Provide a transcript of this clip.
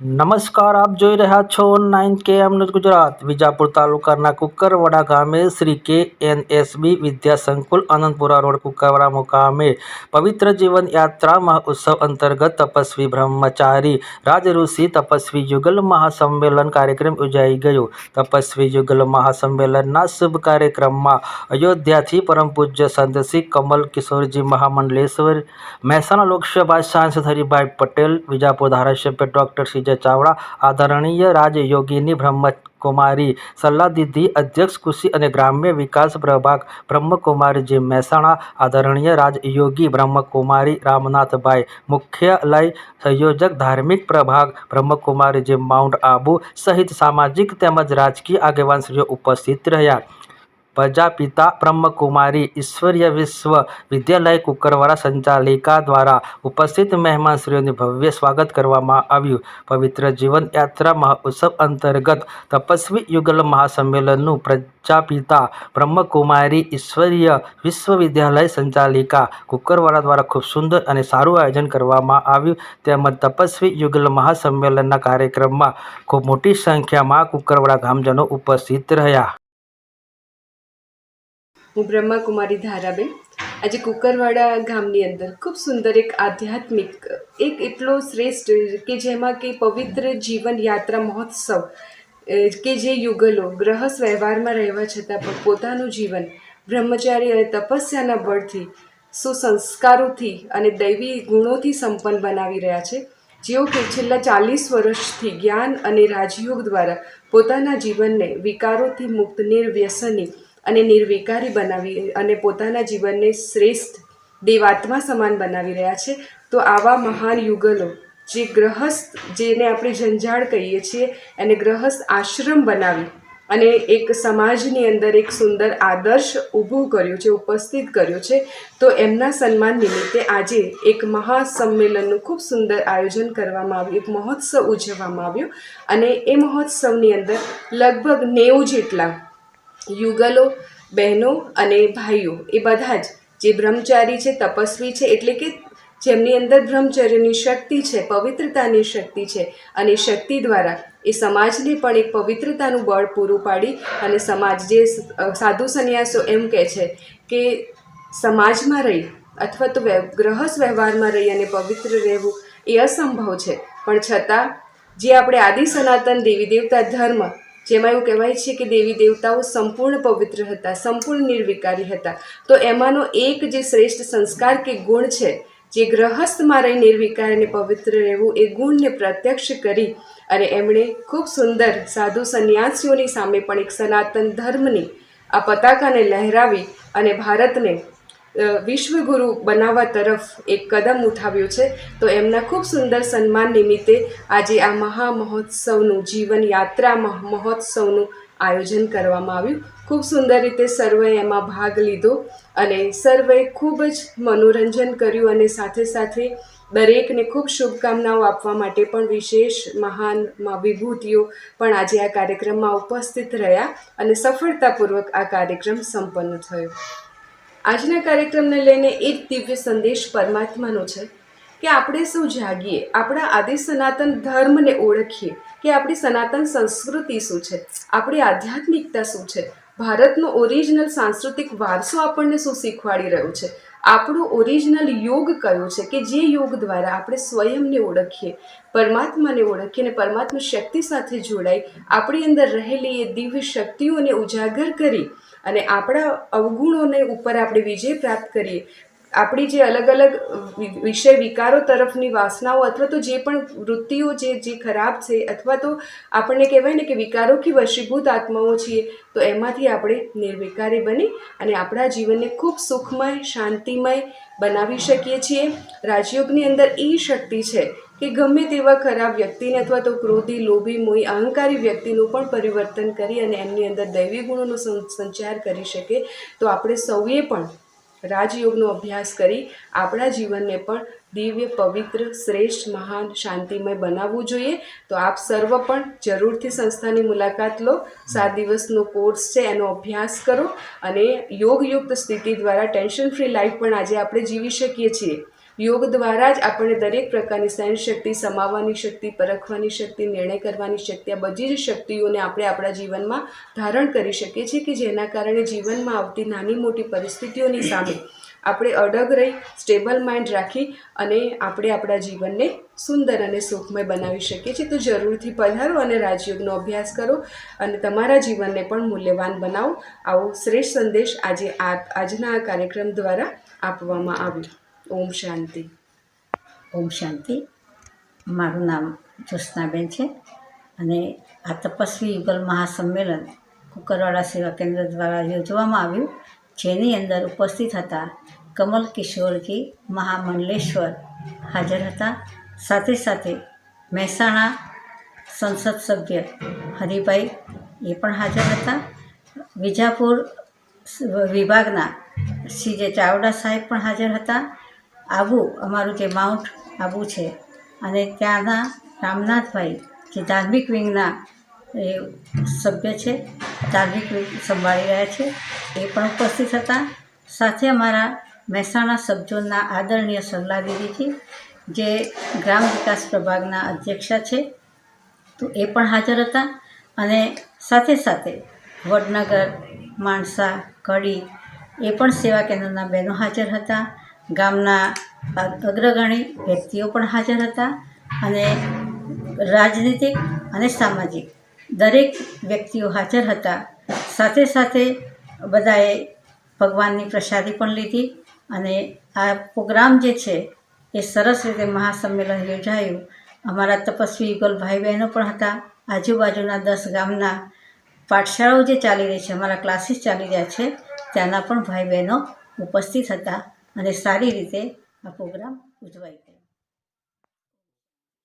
નમસ્કાર આપ જોઈ રહ્યા છો નાઇન કે એમ ન્યૂઝ ગુજરાત વિજાપુર તાલુકાના કુકરવાડા ગામે શ્રી કે એન એસ બી વિદ્યા સંકુલ આનંદપુરા રોડ કુકરવાડા મુકામે પવિત્ર જીવન યાત્રા મહોત્સવ અંતર્ગત તપસ્વી બ્રહ્મચારી રાજઋષિ તપસ્વી યુગલ મહાસંમેલન કાર્યક્રમ યોજાઈ ગયો તપસ્વી યુગલ મહાસંમેલનના શુભ કાર્યક્રમમાં અયોધ્યાથી પરમ પૂજ્ય સંત શ્રી કમલ કિશોરજી મહામંડલેશ્વર મહેસાણા લોકસભા સાંસદ હરિભાઈ પટેલ વિજાપુર ધારાસભ્ય ડૉક્ટર સીજે ચાવડા, આદરણીય રાજયોગીની બ્રહ્મકુમારી સલ્લાદીદી અધ્યક્ષ કૃષિ અને ગ્રામ્ય વિકાસ પ્રભાગ બ્રહ્મકુમારીજી મહેસાણા, આદરણીય રાજયોગી બ્રહ્મકુમારી રામનાથભાઈ, મુખ્યાલય સંયોજક ધાર્મિક પ્રભાગ બ્રહ્મકુમારીજી માઉન્ટ આબુ સહિત સામાજિક તેમજ રાજકીય આગેવાનશ્રીઓ ઉપસ્થિત રહ્યા. પ્રજાપિતા બ્રહ્મકુમારી ઈશ્વરીય વિશ્વ વિદ્યાલય કુકરવાળા સંચાલિકા દ્વારા ઉપસ્થિત મહેમાનશ્રીઓનું ભવ્ય સ્વાગત કરવામાં આવ્યું. પવિત્ર જીવન યાત્રા મહોત્સવ અંતર્ગત તપસ્વી યુગલ મહાસંમેલનનું પ્રજાપિતા બ્રહ્મકુમારી ઈશ્વરીય વિશ્વવિદ્યાલય સંચાલિકા કુકરવાળા દ્વારા ખૂબ સુંદર અને સારું આયોજન કરવામાં આવ્યું. તેમજ તપસ્વી યુગલ મહાસંમેલનના કાર્યક્રમમાં ખૂબ મોટી સંખ્યામાં કુકરવાડા ગામજનો ઉપસ્થિત રહ્યા. હું બ્રહ્માકુમારી ધારાબેન. આજે કુકરવાડા ગામની અંદર ખૂબ સુંદર એક આધ્યાત્મિક, એક એટલો શ્રેષ્ઠ કે જેમાં કે પવિત્ર જીવન યાત્રા મહોત્સવ કે જે યુગલો ગ્રહસ વ્યવહારમાં રહેવા છતાં પણ પોતાનું જીવન બ્રહ્મચારી અને તપસ્યાના બળથી, સુસંસ્કારોથી અને દૈવી ગુણોથી સંપન્ન બનાવી રહ્યા છે. જેઓ કે છેલ્લા ચાલીસ વર્ષથી જ્ઞાન અને રાજયોગ દ્વારા પોતાના જીવનને વિકારોથી મુક્ત, નિર્વ્યસની અને નિર્વિકારી બનાવી અને પોતાના જીવનને શ્રેષ્ઠ દેવાત્મા સમાન બનાવી રહ્યા છે. તો આવા મહાન યુગલો, જે ગ્રહસ્થ, જેને આપણે જંજાળ કહીએ છીએ, એને ગ્રહસ્થ આશ્રમ બનાવી અને એક સમાજની અંદર એક સુંદર આદર્શ ઊભું કર્યું છે, ઉપસ્થિત કર્યો છે, તો એમના સન્માન નિમિત્તે આજે એક મહાસંમેલનનું ખૂબ સુંદર આયોજન કરવામાં આવ્યું, એક મહોત્સવ ઉજવવામાં આવ્યો. અને એ મહોત્સવની અંદર લગભગ નેવું જેટલા યુગલો, બહેનો અને ભાઈઓ, એ બધા જ જે બ્રહ્મચારી છે, તપસ્વી છે, એટલે કે જેમની અંદર બ્રહ્મચર્યની શક્તિ છે, પવિત્રતાની શક્તિ છે અને શક્તિ દ્વારા એ સમાજને પણ એક પવિત્રતાનું બળ પૂરું પાડી અને સમાજ જે સાધુ સંન્યાસો એમ કહે છે કે સમાજમાં રહી અથવા તો ગ્રહસ વ્યવહારમાં રહી અને પવિત્ર રહેવું એ અસંભવ છે. પણ છતાં, જે આપણે આદિ સનાતન દેવી દેવતા ધર્મ જેમાં એવું કહેવાય છે કે દેવી દેવતાઓ સંપૂર્ણ પવિત્ર હતા, સંપૂર્ણ નિર્વિકારી હતા. તો એમાંનો એક જે શ્રેષ્ઠ સંસ્કાર કે ગુણ છે, જે ગ્રહસ્થમાં રહી નિર્વિકાર અને પવિત્ર રહેવું, એ ગુણને પ્રત્યક્ષ કરી અને એમણે ખૂબ સુંદર સાધુ સંન્યાસીઓની સામે પણ એક સનાતન ધર્મની આ પતાકાને લહેરાવી અને ભારતને વિશ્વગુરુ બનાવવા તરફ એક કદમ ઉઠાવ્યો છે. તો એમના ખૂબ સુંદર સન્માન નિમિત્તે આજે આ મહા મહોત્સવનું જીવન યાત્રા મહ- મહોત્સવનું આયોજન કરવામાં આવ્યું. ખૂબ સુંદર રીતે સર્વે એમાં ભાગ લીધો અને સર્વે ખૂબ જ મનોરંજન કર્યું અને સાથે સાથે દરેકને ખૂબ શુભકામનાઓ આપવા માટે પણ વિશેષ મહાન વિભૂતિઓ પણ આજે આ કાર્યક્રમમાં ઉપસ્થિત રહ્યા અને સફળતાપૂર્વક આ કાર્યક્રમ સંપન્ન થયો. આજના કાર્યક્રમને લઈને એક દિવ્ય સંદેશ પરમાત્માનો છે કે આપણે સૌ જાગીએ, આપણા આદિ સનાતન ધર્મને ઓળખીએ કે આપણી સનાતન સંસ્કૃતિ શું છે, આપણી આધ્યાત્મિકતા શું છે, ભારતનો ઓરિજિનલ સાંસ્કૃતિક વારસો આપણને શું શીખવાડી રહ્યો છે આપણો ઓરિજિનલ યોગ કયો છે કે જે યોગ દ્વારા આપણે સ્વયંને ઓળખીએ, પરમાત્માને ઓળખીએ અને પરમાત્મા શક્તિ સાથે જોડાઈ આપણી અંદર રહેલી એ દિવ્ય શક્તિઓને ઉજાગર કરી અને આપણા અવગુણોને ઉપર આપણે વિજય પ્રાપ્ત કરીએ આપણી જે અલગ અલગ વિષય વિકારો તરફની વાસનાઓ અથવા તો જે પણ વૃત્તિઓ જે જે ખરાબ છે અથવા તો આપણને કહેવાય ને કે વિકારોથી વશીભૂત આત્માઓ છીએ, તો એમાંથી આપણે નિર્વિકારી બની અને આપણા જીવનને ખૂબ સુખમય, શાંતિમય બનાવી શકીએ છીએ. રાજયોગની અંદર એ શક્તિ છે કે ગમે તેવા ખરાબ વ્યક્તિને અથવા તો ક્રોધી, લોભી મોહી અહંકારી વ્યક્તિનું પણ પરિવર્તન કરી અને એમની અંદર દૈવી ગુણોનો સંચાર કરી શકે, તો આપણે સૌએ પણ રાજયોગનો અભ્યાસ કરી આપણા જીવનને પણ દિવ્ય, પવિત્ર, શ્રેષ્ઠ, મહાન, શાંતિમય બનાવવું જોઈએ. તો આપ સર્વ પણ જરૂરથી સંસ્થાની મુલાકાત લો. સાત દિવસનો કોર્સ છે, એનો અભ્યાસ કરો. અને યોગયુક્ત સ્થિતિ દ્વારા ટેન્શન ફ્રી લાઈફ પણ આજે આપણે જીવી શકીએ છીએ. યોગ દ્વારા જ આપણે દરેક પ્રકારની સહન શક્તિ, સમાવવાની શક્તિ, પરખવાની શક્તિ, નિર્ણય કરવાની શક્તિ, આ બધી જ શક્તિઓને આપણે આપણા જીવનમાં ધારણ કરી શકીએ છીએ કે જેના કારણે જીવનમાં આવતી નાની મોટી પરિસ્થિતિઓની સામે આપણે અડગ રહી સ્ટેબલ માઇન્ડ રાખી અને આપણે આપણા જીવનને સુંદર અને સુખમય બનાવી શકીએ છીએ. તો જરૂરથી પધારો અને રાજયોગનો અભ્યાસ કરો અને તમારા જીવનને પણ મૂલ્યવાન બનાવો. આવો શ્રેષ્ઠ સંદેશ આજે આજના આ કાર્યક્રમ દ્વારા આપવામાં આવ્યો. ઓમ શાંતિ. ઓમ શાંતિ. મારું નામ જ્યોત્સનાબેન છે અને આ તપસ્વી યુગલ મહાસંમેલન કુકરવાડા સેવા કેન્દ્ર દ્વારા યોજવામાં આવ્યું, જેની અંદર ઉપસ્થિત હતા કમલ કિશોરજી મહામંડલેશ્વર હાજર હતા. સાથે સાથે મહેસાણા સંસદ સભ્ય હરિભાઈ એ પણ હાજર હતા. વિજાપુર વિભાગના શ્રી જે ચાવડા સાહેબ પણ હાજર હતા. આબુ, અમારું જે માઉન્ટ આબુ છે અને ત્યાંના રામનાથભાઈ, જે ધાર્મિક વિંગના એ સભ્ય છે, ધાર્મિક વિંગ સંભાળી રહ્યા છે, એ પણ ઉપસ્થિત હતા. સાથે અમારા મહેસાણા સભ્યોના આદરણીય સરલા દીદીજી જે ગ્રામ વિકાસ પ્રભાગના અધ્યક્ષા છે, તો એ પણ હાજર હતા. અને સાથે સાથે વડનગર, માણસા, કડી એ પણ સેવા કેન્દ્રના બહેનો હાજર હતા. ગામના અગ્રગણી વ્યક્તિઓ પણ હાજર હતા અને રાજનીતિક અને સામાજિક દરેક વ્યક્તિઓ હાજર હતા. સાથે સાથે બધાએ ભગવાનની પ્રસાદી પણ લીધી અને આ પ્રોગ્રામ જે છે એ સરસ રીતે મહાસંમેલન યોજાયું. અમારા તપસ્વી યુગલ ભાઈ બહેનો પણ હતા. આજુબાજુના દસ ગામના પાઠશાળાઓ જે ચાલી રહી છે, અમારા ક્લાસીસ ચાલી રહ્યા છે, ત્યાંના પણ ભાઈ બહેનો ઉપસ્થિત હતા. અને સારી રીતે આ પ્રોગ્રામ ઉજવાઈ ગયો